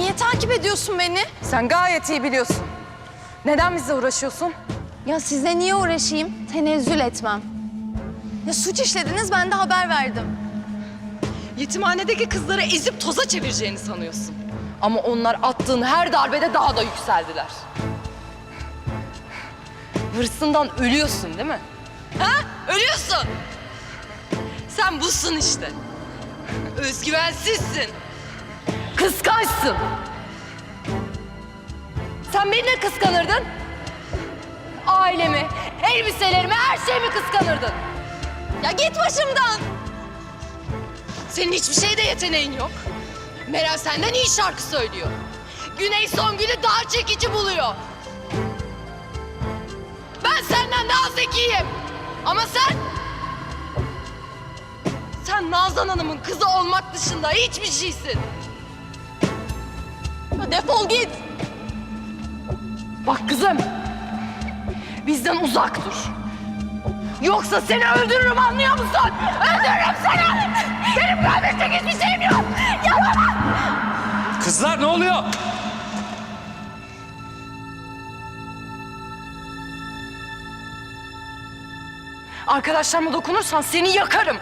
Niye takip ediyorsun beni? Sen gayet iyi biliyorsun. Neden bizle uğraşıyorsun? Ya size niye uğraşayım? Tenezzül etmem. Ya suç işlediniz ben de haber verdim. Yetimhanedeki kızları ezip toza çevireceğini sanıyorsun. Ama onlar attığın her darbede daha da yükseldiler. Hırsından ölüyorsun değil mi? Ha? Ölüyorsun. Sen busun işte. Özgüvensizsin. Kıskançsın. Sen beni ne kıskanırdın? Ailemi, elbiselerimi, her şeyimi kıskanırdın. Ya git başımdan. Senin hiçbir şeyde yeteneğin yok. Meral senden iyi şarkı söylüyor. Güney Songül'ü daha çekici buluyor. Ben senden daha zekiyim. Ama sen... Sen Nazan Hanım'ın kızı olmak dışında hiçbir şeysin. Defol git. Bak kızım. Bizden uzak dur. Yoksa seni öldürürüm anlıyor musun? Öldürürüm seni! Benim kaybedecek hiçbir şeyim yok! Yapamam! Kızlar ne oluyor? Arkadaşlarıma dokunursan seni yakarım.